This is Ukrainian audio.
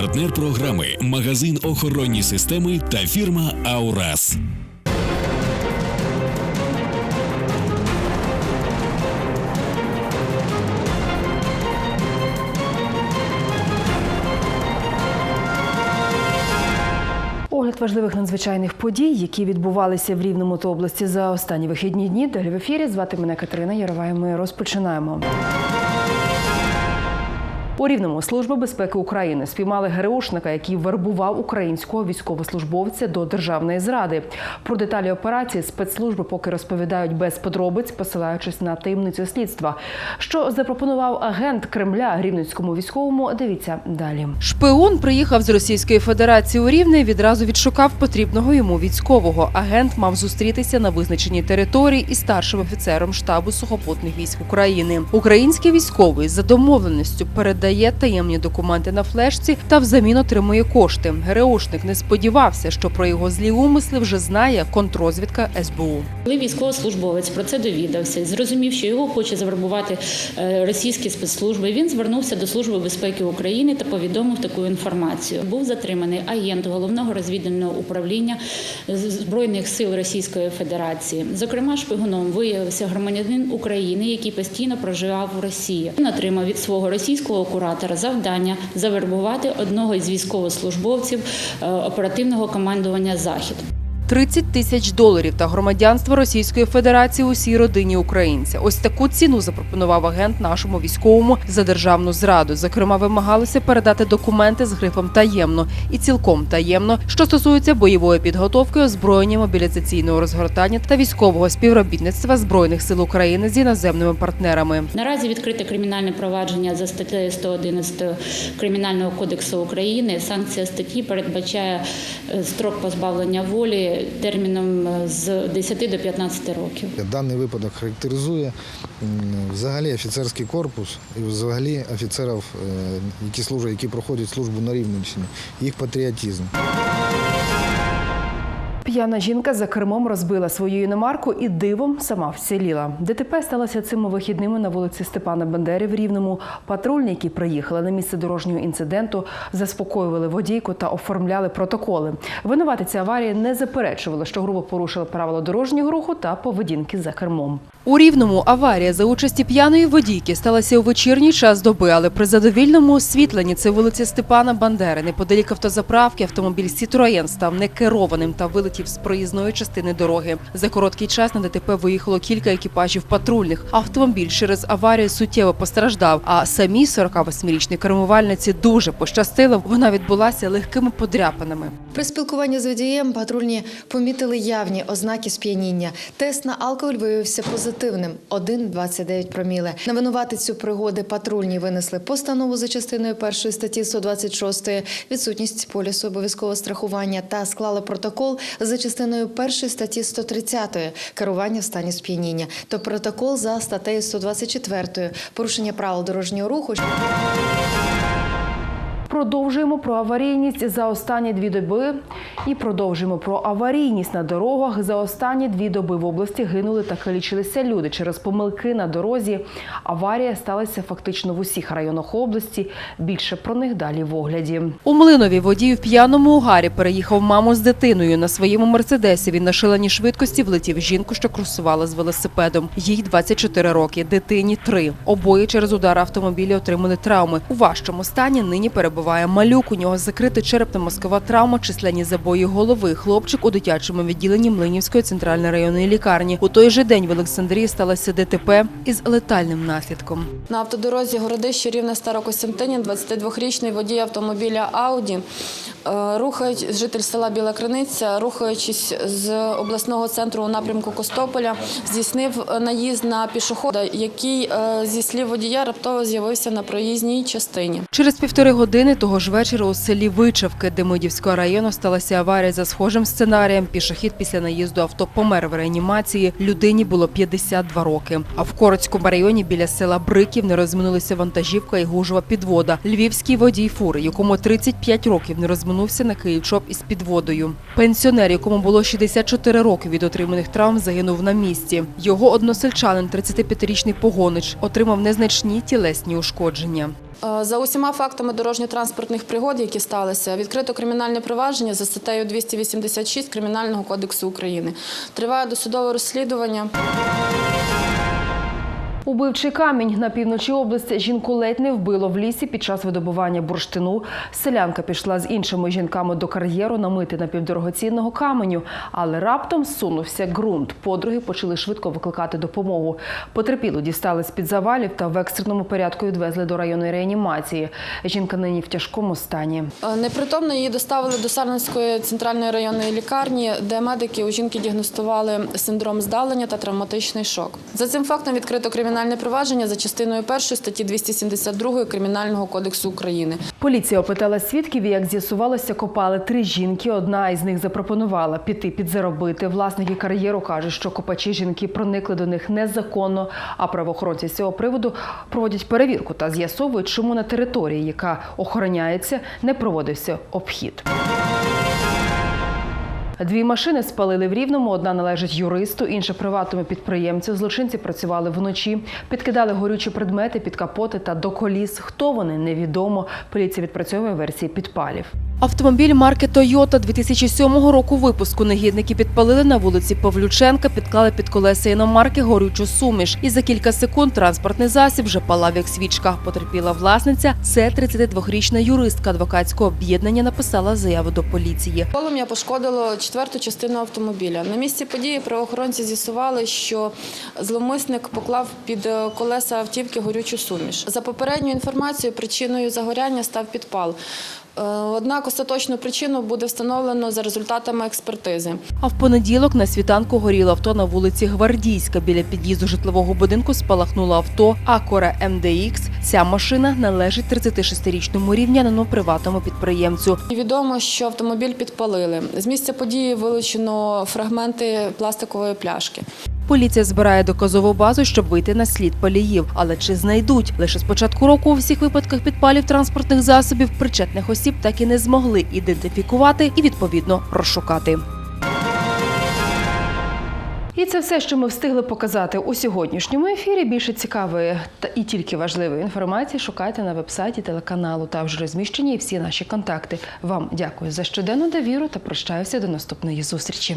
Партнер програми магазин охоронні системи та фірма Аурас. Огляд важливих надзвичайних подій, які відбувалися в Рівному та області за останні вихідні дні. Далі в ефірі звати мене Катерина Ярова. і Ми розпочинаємо. У Рівному Служба безпеки України спіймали ГРУшника, який вербував українського військовослужбовця до державної зради. Про деталі операції спецслужби поки розповідають без подробиць, посилаючись на таємницю слідства. Що запропонував агент Кремля рівненському військовому? Дивіться далі. Шпигун приїхав з Російської Федерації у Рівне і відразу відшукав потрібного йому військового. Агент мав зустрітися на визначеній території із старшим офіцером штабу сухопутних військ України. Український військовий за домовленістю передає таємні документи на флешці та взамін отримує кошти. ГРУшник не сподівався, що про його злі умисли вже знає контррозвідка СБУ. Коли військовослужбовець про це довідався, зрозумів, що його хоче завербувати е, російські спецслужби. Він звернувся до Служби безпеки України та повідомив таку інформацію. Був затриманий агент головного розвідувального управління збройних сил Російської Федерації. Зокрема, шпигуном виявився громадянин України, який постійно проживав в Росії. Він отримав від свого російського куратора завдання завербувати одного із військовослужбовців е, оперативного командування Захід. 30 тисяч доларів та громадянство Російської Федерації усій родині українця. Ось таку ціну запропонував агент нашому військовому за державну зраду. Зокрема, вимагалося передати документи з грифом таємно і цілком таємно, що стосується бойової підготовки, озброєння, мобілізаційного розгортання та військового співробітництва збройних сил України з іноземними партнерами. Наразі відкрите кримінальне провадження за статтею 111 Кримінального кодексу України. Санкція статті передбачає е, строк позбавлення волі терміном е, з 10 до 15 років. Даний випадок характеризує взагалі офіцерський корпус і взагалі офіцерів, е, які служать, які проходять службу на Рівненщині, їх патріотизм. П'яна жінка за кермом розбила свою іномарку і дивом сама вціліла. ДТП сталося цими вихідними на вулиці Степана Бандери в Рівному. Патрульні, які приїхали на місце дорожнього інциденту, заспокоювали водійку та оформляли протоколи. Винуватиця аварії не заперечувала, що грубо порушила правила дорожнього руху та поведінки за кермом. У Рівному аварія за участі п'яної водійки сталася у вечірній час доби, але при задовільному освітленні це вулиця Степана Бандери. Неподалік автозаправки автомобіль Сітроєн став некерованим та вилетів з проїзної частини дороги. За короткий час на ДТП виїхало кілька екіпажів патрульних. Автомобіль через аварію суттєво постраждав. А самій 48-річній кермувальниці дуже пощастило. Вона відбулася легкими подряпинами. При спілкуванні з водієм патрульні помітили явні ознаки сп'яніння. Тест на алкоголь виявився позитивним 1,29 проміле. На винуватицю пригоди патрульні винесли постанову за частиною першої статті 126 відсутність полісу обов'язкового страхування та склали протокол за частиною першої статті 130 керування в стані сп'яніння. То протокол за статтею 124 порушення правил дорожнього руху. Продовжуємо про аварійність за останні дві доби і продовжуємо про аварійність на дорогах. За останні дві доби в області гинули та калічилися люди через помилки на дорозі. Аварія сталася фактично в усіх районах області. Більше про них далі в огляді. У Млинові водій в п'яному угарі переїхав маму з дитиною. На своєму мерседесі він на шаленій швидкості влетів жінку, що кросувала з велосипедом. Їй 24 роки, дитині 3. Обоє через удар автомобіля отримали травми. У важчому стані нині перебуває малюк. У нього закрита черепно-мозкова травма, численні забої голови. Хлопчик у дитячому відділенні Млинівської центральної районної лікарні. У той же день в Олександрії сталося ДТП із летальним наслідком. На автодорозі Городище Рівне Старокостянтинів 22-річний водій автомобіля Ауді, е, рухають житель села Біла Криниця, рухаючись з обласного центру у напрямку Костополя, здійснив наїзд на пішохода, який е, зі слів водія раптово з'явився на проїзній частині. Через півтори години того ж вечора у селі Вичавки Демидівського району сталася аварія за схожим сценарієм. Пішохід після наїзду авто помер в реанімації. Людині було 52 роки. А в Коротському районі біля села Бриків не розминулися вантажівка і гужова підвода. Львівський водій фури, якому 35 років не розминувся на Київчоп із підводою. Пенсіонер, якому було 64 роки від отриманих травм, загинув на місці. Його односельчанин, 35-річний погонич, отримав незначні тілесні ушкодження. Е, За усіма фактами дорожньо-транспортних пригод, які сталися, відкрито кримінальне провадження за статтею 286 Кримінального кодексу України. Триває досудове розслідування. Убивчий камінь на півночі області жінку ледь не вбило в лісі під час видобування бурштину. Селянка пішла з іншими жінками до кар'єру намити напівдорогоцінного каменю, але раптом сунувся ґрунт. Подруги почали швидко викликати допомогу. Потерпілу дістали з під завалів та в екстреному порядку відвезли до районної реанімації. Жінка нині в тяжкому стані. Е, Непритомно її доставили до Сарненської центральної районної лікарні, де медики у жінки діагностували синдром здалення та травматичний шок. За цим фактом відкрито кримінальне провадження за частиною 1 статті 272 Кримінального кодексу України. Поліція опитала свідків, і, як з'ясувалося, копали три жінки. Одна із них запропонувала піти підзаробити. Власники кар'єру кажуть, що копачі жінки проникли до них незаконно. А правоохоронці з цього приводу проводять перевірку та з'ясовують, чому на території, яка охороняється, не проводився обхід. Дві машини спалили в Рівному. Одна належить юристу, інша приватному підприємцю. Злочинці працювали вночі, підкидали горючі предмети під капоти та до коліс. Хто вони невідомо. Поліція відпрацьовує версії підпалів. Автомобіль марки Toyota 2007 року випуску негідники підпалили на вулиці Павлюченка, підклали під колеса іномарки горючу суміш. І за кілька секунд транспортний засіб вже палав як свічка. Потерпіла власниця. Це 32-річна юристка адвокатського об'єднання написала заяву до поліції. Полум'я пошкодило четверту частину автомобіля. На місці події правоохоронці з'ясували, що зловмисник поклав під колеса автівки горючу суміш. За попередньою інформацією, причиною загоряння став підпал. Е, Однак остаточну причину буде встановлено за результатами експертизи. А в понеділок на світанку горіло авто на вулиці Гвардійська. Біля під'їзду житлового будинку спалахнуло авто Акора МДХ. Ця машина належить 36-річному рівнянину приватному підприємцю. Відомо, що автомобіль підпалили. З місця події вилучено фрагменти пластикової пляшки. Поліція збирає доказову базу, щоб вийти на слід паліїв. Але чи знайдуть? Лише з початку року у всіх випадках підпалів транспортних засобів причетних осіб так і не змогли ідентифікувати і відповідно розшукати. І це все, що ми встигли показати у сьогоднішньому ефірі. Більше цікавої та і тільки важливої інформації шукайте на вебсайті телеканалу. Там вже розміщені всі наші контакти. Вам дякую за щоденну довіру та прощаюся до наступної зустрічі.